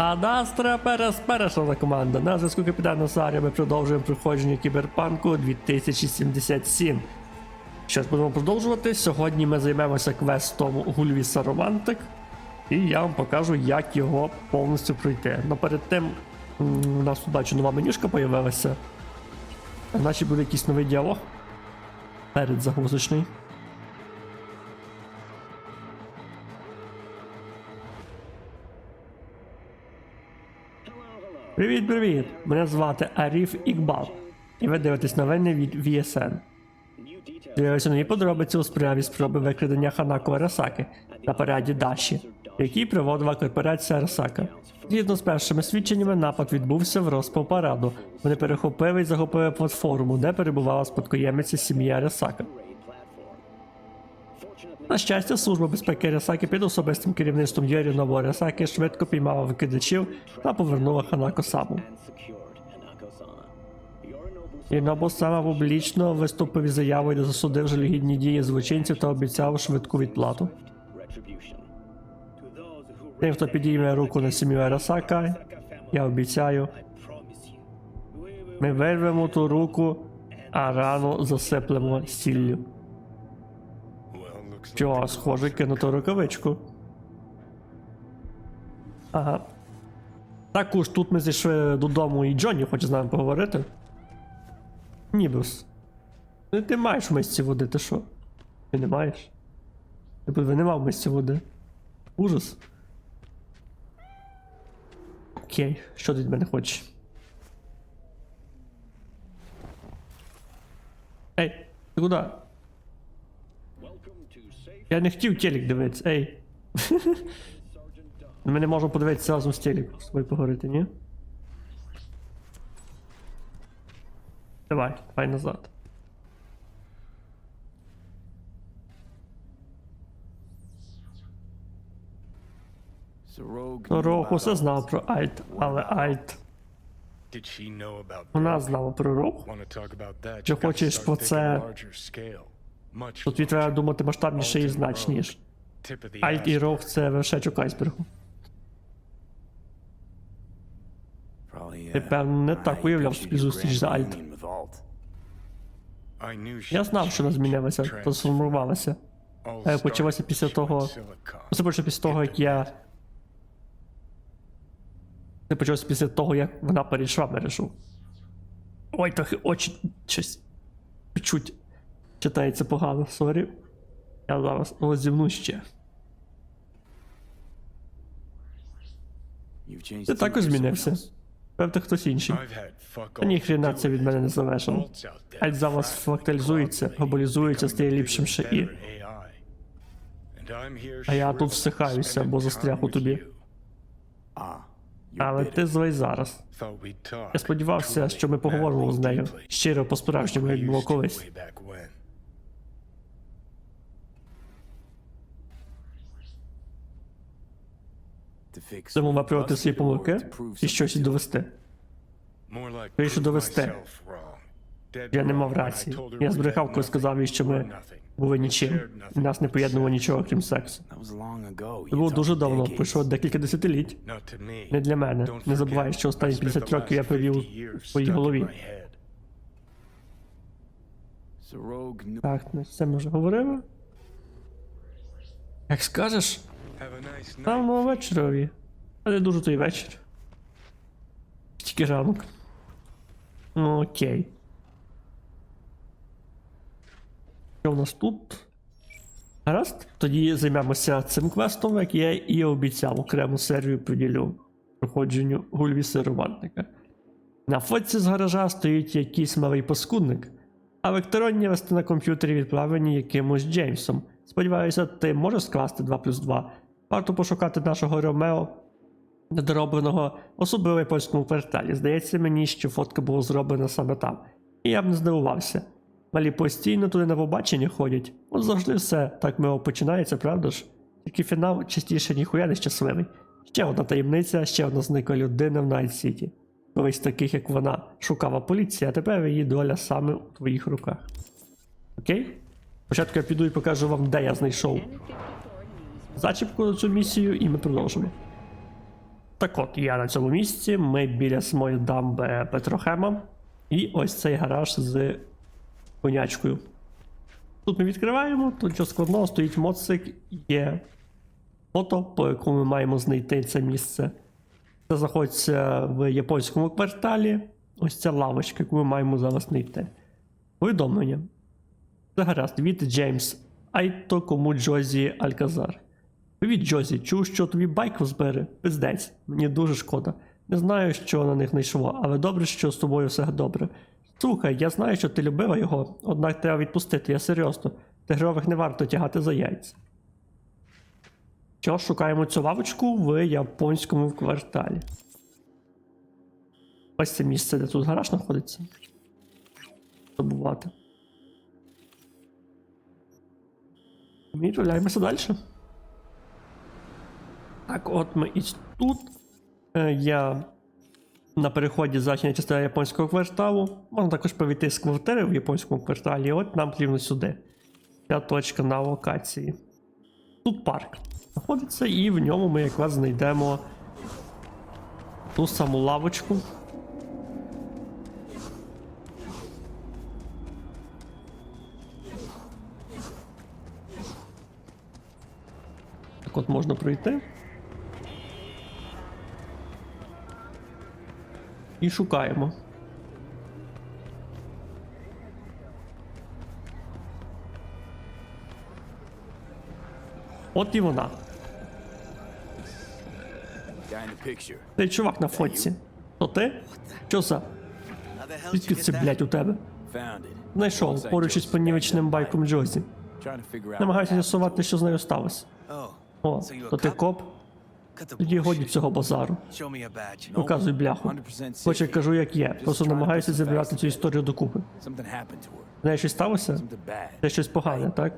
А Настра Перес перешла команда. На зв'язку капітана Саря ми продовжуємо проходження кіберпанку 2077. Що будемо продовжувати. Сьогодні ми займемося квестом Гульвіса Романтик. І я вам покажу, як його повністю пройти. Но перед тим у нас тут бачу нова менюшка появилася. Значить буде якийсь новий діалог. Перед загрузочний. Привіт, привіт! Мене звати Аріф Ікбал. І ви дивитесь новини від VSN. З'явилися нові подробиці у справі спроби викрадення Ханако Арасаки на параді Даші, який проводила корпорація Арасака. Згідно з першими свідченнями, напад відбувся в розпал параду. Вони перехопили і захопили платформу, де перебувала спадкоємиця сім'ї Арасака. На щастя, служба безпеки Арасаки під особистим керівництвом Йорі Ново Арасаки швидко піймала викидачів та повернула Ханако саму. Інобу саме публічно виступив із заявою, де засудив жалюгідні дії злочинців та обіцяв швидку відплату. Тим, хто підійме руку на сім'ю Арасака, я обіцяю, ми вирвемо ту руку, а рану засиплемо сіллю. Що, схоже, кинуто рукавичку. Ага. Також тут ми зайшли додому і Джонні хоче з нами поговорити. Нібус. Ну ти маєш в мисці води, ти що? Ти не маєш? Ти ви не мав в води. Ужас. Окей, що ти від мене хочеш? Ей, ти куди? Я не хотів телек дивитися, ей. Ми не можемо подивитися разом з телеком з тобою поговорити, ні? Давай, давай назад. Рох усе знав про Альт, але Альт. Вона знала про Рох. Чи хочеш про це? Тут тобі треба думати масштабніше і значніше. Альт і Рох це вершечок айсбергу. Ти, не так уявляв собі зустріч з Альт. Я знав, що вона змінилася, трансформувалася. Е, Почалося після того. Особливо після того, як я. Це почалося після того, як вона перейшла мережу. Ой, трохи очі щось. Чуть читається погано, сорі. Я зараз роззівну ще. Ти також змінився. Певно, хтось інший. Та ніхрена це від мене не залежало. Альт зараз фракталізується, глобалізується, стає ліпшим ще і. А я тут всихаюся, бо застряг у тобі. Але ти злий зараз. Я сподівався, що ми поговоримо з нею. Щиро по-справжньому, як було колись. Тому виправити свої помилки і щось довести. Вирішив довести. Я не мав рації. Я збрехав, коли сказав їй, що ми були нічим. І нас не поєднувало нічого, крім сексу. Це було дуже давно, пройшло декілька десятиліть. Не для мене. Не забувай, що останні 50 років я провів у своїй голові. Так, це ми вже говорили. Як скажеш, Славного вечорові. А не дуже той вечір. Тільки ранок. Ну окей. Що в нас тут? Гаразд, тоді займемося цим квестом, як я і обіцяв окрему серію приділю проходженню Гульвіса Романтика. На фотці з гаража стоїть якийсь малий паскудник, а електронні листи на комп'ютері відправлені якимось Джеймсом. Сподіваюся, ти можеш скласти 2 плюс 2. Варто пошукати нашого Ромео, недоробленого, особливо в японському кварталі. Здається мені, що фотка була зроблена саме там. І я б не здивувався. Малі постійно туди на побачення ходять. От завжди все так мило починається, правда ж? Тільки фінал частіше ніхуя не щасливий. Ще одна таємниця, ще одна зникла людина в Найт Сіті. Колись таких, як вона, шукала поліція, а тепер її доля саме у твоїх руках. Окей? Спочатку я піду і покажу вам, де я знайшов зачіпку на цю місію, і ми продовжимо. Так от, я на цьому місці, ми біля самої дамби Петрохема. І ось цей гараж з конячкою. Тут ми відкриваємо, тут що складного стоїть моцик, є фото, по якому ми маємо знайти це місце. Це знаходиться в японському кварталі. Ось ця лавочка, яку ми маємо зараз знайти. Повідомлення. Це гаразд від Джеймс Айто кому Джозі Альказар. Привіт, Джозі, чув, що тобі байк збери. Пиздець, мені дуже шкода. Не знаю, що на них знайшло, але добре, що з тобою все добре. Слухай, я знаю, що ти любила його, однак треба відпустити, я серйозно. Тигрових не варто тягати за яйця. Що, шукаємо цю лавочку в японському кварталі. Ось це місце, де тут гараж знаходиться. Забувати. Відправляємося далі. Так, от ми і тут. Е, Я на переході західна частина японського кварталу. Можна також повійти з квартири в японському кварталі, і от нам потрібно сюди. Ця точка на локації. Тут парк знаходиться, і в ньому ми якраз знайдемо ту саму лавочку. Так от можна пройти. І шукаємо. От і вона. Цей чувак на фотці. То ти? Що за? Звідки це, блядь, у тебе? Знайшов поруч із понівечним байком Джозі. Намагаюся з'ясувати, що з нею сталося. О, то ти коп? Тоді годі цього базару. Показуй бляху. 100% Хоч я safe. кажу, як є. Просто намагаюся зібрати цю історію докупи. Нею щось сталося? Це щось погане, так?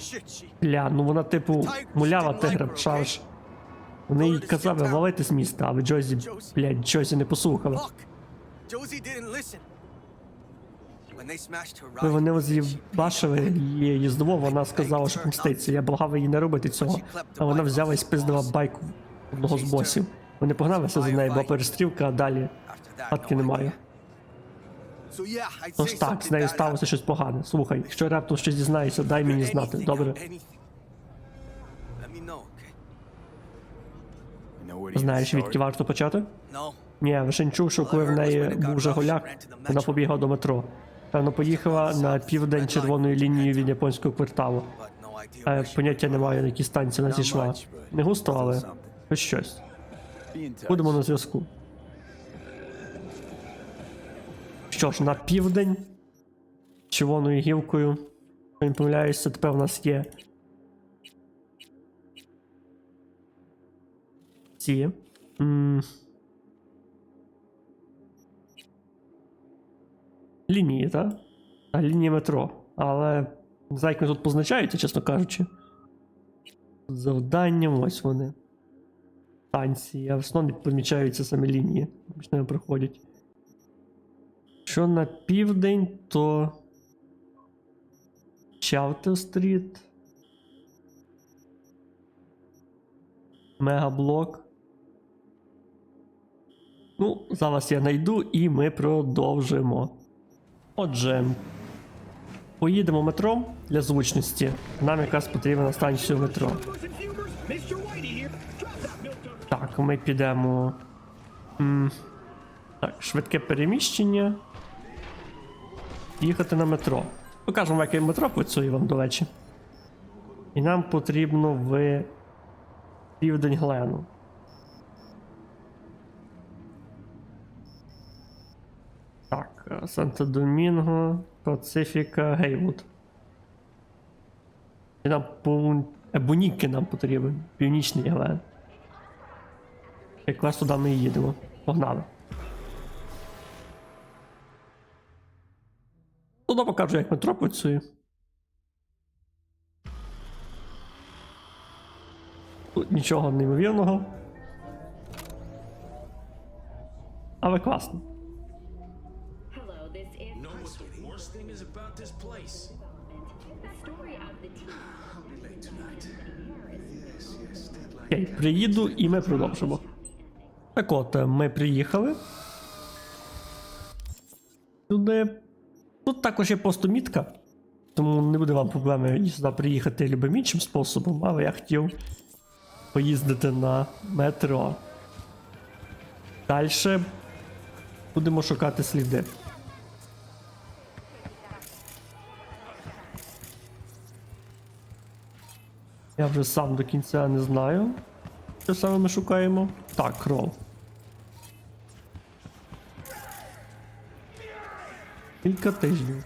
Shit, she. Ля, ну вона типу мулява тигра, шарш. Вони їй казали валити з міста, але Джозі, блядь, Джозі не послухала. Fuck. Josie didn't Коли вони she з'їбашили її їздово, вона сказала, що помститься. Я благав її не робити цього. А вона взяла і спиздила байк одного з босів. Вони погналися за нею, бо перестрілка, а далі хатки немає. Тож так, з нею сталося щось погане. Слухай, якщо раптом щось дізнаєшся, дай мені знати, добре? Знаєш, відки варто почати? Ні, я лише чув, що коли в неї був Жигуляк, вона побігла до метро. Певно, поїхала на південь червоною лінією від японського кварталу. А поняття не маю, на якій станції вона зійшла. Не густо, але хоч щось. Будемо на зв'язку. Що ж, на південь червоною гілкою. Якщо не помиляюся, тепер у нас є. Ці. М. Лінії, так? А лінії метро. Але не знаю, як вони тут позначаються, чесно кажучи. Завданням ось вони станції, а в основному помічаються самі лінії, між ними проходять. Що на південь, то. Чавтер стріт. Мегаблок. Ну, зараз я знайду і ми продовжимо. Отже, поїдемо метро для звучності. Нам якраз потрібна на станцію метро. Так, ми підемо. М, Так, швидке переміщення. Їхати на метро. Покажемо, як метро працює вам, до речі. І нам потрібно в південь Глену. Так, е, Санто-Домінго, Пацифіка, Гейвуд. І нам по Ебоніки нам потрібен. Північний Глен. Якраз туди ми і їдемо. Погнали. Туди покажу, як метро працює. Тут нічого неймовірного. Але класно. Окей, приїду і ми продовжимо. Так от, е, ми приїхали. Сюди. Тут також є просто мітка. Тому не буде вам проблеми сюди приїхати любим іншим способом, але я хотів поїздити на метро. Далі будемо шукати сліди. Я вже сам до кінця не знаю, що саме ми шукаємо. Так, кров. Кілька тижнів.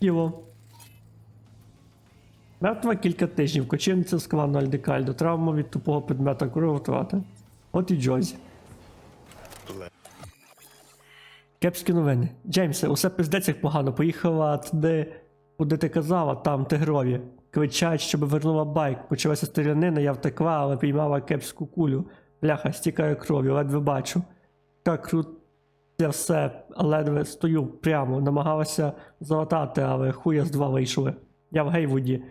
Тіло. Мертва кілька тижнів. Кочівниця з клану Альдекальдо. Травма від тупого предмета кровотрати. От і Джозі. Кепські новини. Джеймсе, усе пиздець як погано. Поїхала туди, куди ти казала, там тигрові. Кричать, щоб вернула байк. Почалася стрілянина, я втекла, але піймала кепську кулю. Бляха, стікає кров'ю, ледве бачу. Так круто все, ледве стою прямо, намагалася залатати, але хуя з два вийшли. Я в гейвуді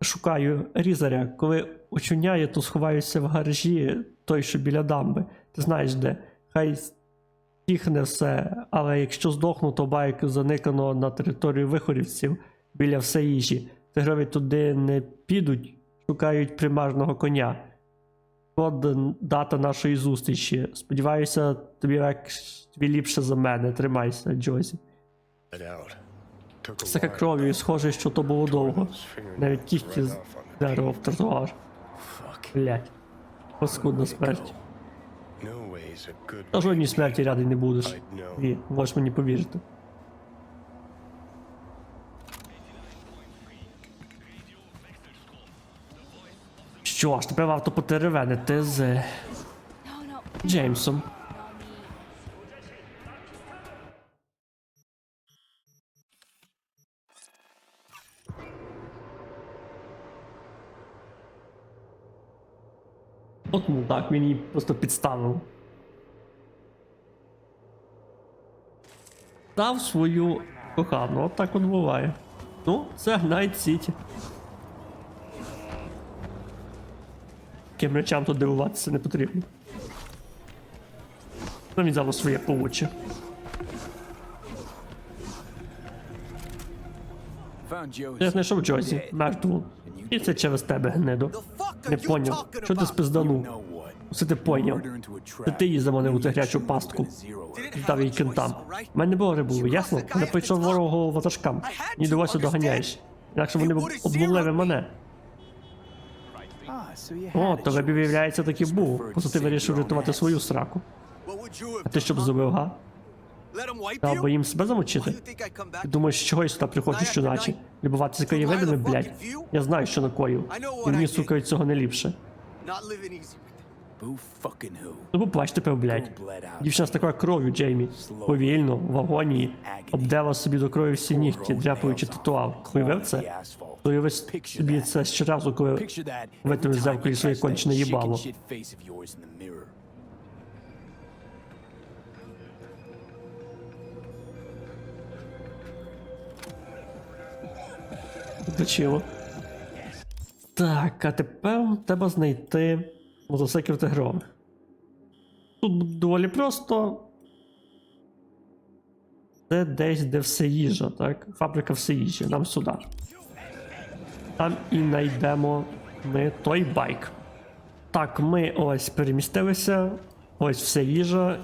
шукаю різаря. Коли очуняє, то сховаюся в гаражі, той, що біля дамби. Ти знаєш де. Хай тіхне все, але якщо здохну, то байк заникано на територію вихорівців біля все їжі. Тигрові туди не підуть, шукають примарного коня. От дата нашої зустрічі. Сподіваюся, тобі тобі ліпше за мене. Тримайся, Джозі. Всяка кров'ю, схоже, що то було довго. Навіть кіхті з дерева в тротуар. Блять. Паскудна смерть. Та жодній смерті радий не будеш. Ні, можеш мені повірити. Що ж, тепер варто потеревенити з Джеймсом. От ну так, він її просто підставив. Дав свою кохану, от так от буває. Ну, це Найт Сіті. Ким речам тут дивуватися не потрібно. Він взяв своє получе. Я знайшов Джозі, мертву. І це через тебе, гнидо. Не поняв. Що ти спизданув? Усе ти поняв. Це ти її заманив у Knew тигрячу пастку. Дав їй кентам. У мене не було рибу, ясно? Не прийшов ворогу ватажкам. Ні досі доганяєш. Інакше вони б обнулили мене. О, то choice. виявляється таки був. Просто ти вирішив рятувати свою сраку. А ти що б зробив, га? Та або їм себе замочити? Ти думаєш, чого я сюди приходжу щоночі? Любуватися краєвидами, блядь. Я знаю, що накоїв. І мені, сука, від цього не ліпше. Ну поплач тепер, блядь. Дівчина з такою кров'ю, Джеймі. Повільно, в агонії. Обдела собі до крові всі нігті, дряпаючи татуав. Уявив це? То уяви собі це щоразу, коли Picture that в every этом time зеркалі своє кончене їбало. Точило. Так, а тепер треба знайти мотоциклів тигрових. Тут доволі просто. Це десь, де все їжа, так? Фабрика все їжі, нам сюди. Там і знайдемо ми той байк. Так, ми ось перемістилися, ось все їжа,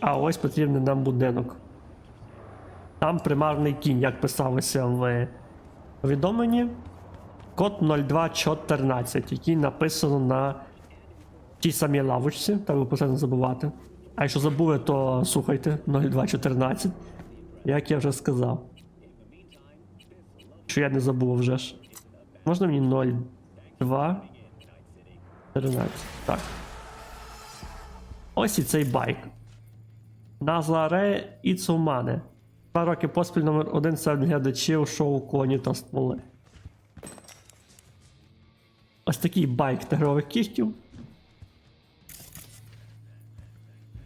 а ось потрібний нам будинок. Там примарний кінь, як писалося в повідомленні. Код 0214, який написано на тій самій лавочці, треба про це не забувати. А якщо забули, то слухайте 0214, як я вже сказав. Що я не забув вже ж. Можна мені 02 14. Так. Ось і цей байк. Назаре Іцумане. Два роки поспіль номер один серед глядачів шоу Коні та стволи. Ось такий байк тигрових кігтів.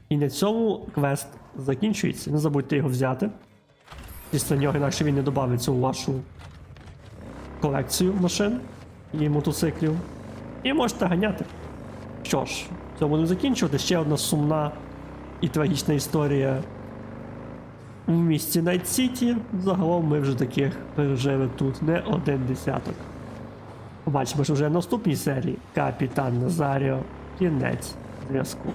І на цьому квест закінчується. Не забудьте його взяти. після нього, інакше він не додається у вашу колекцію машин і мотоциклів. І можете ганяти. Що ж, це будемо закінчувати. Ще одна сумна і трагічна історія в місті Найт Сіті. Загалом ми вже таких пережили тут не один десяток. Побачимо ж вже в наступній серії. Капітан Назаріо. Кінець зв'язку.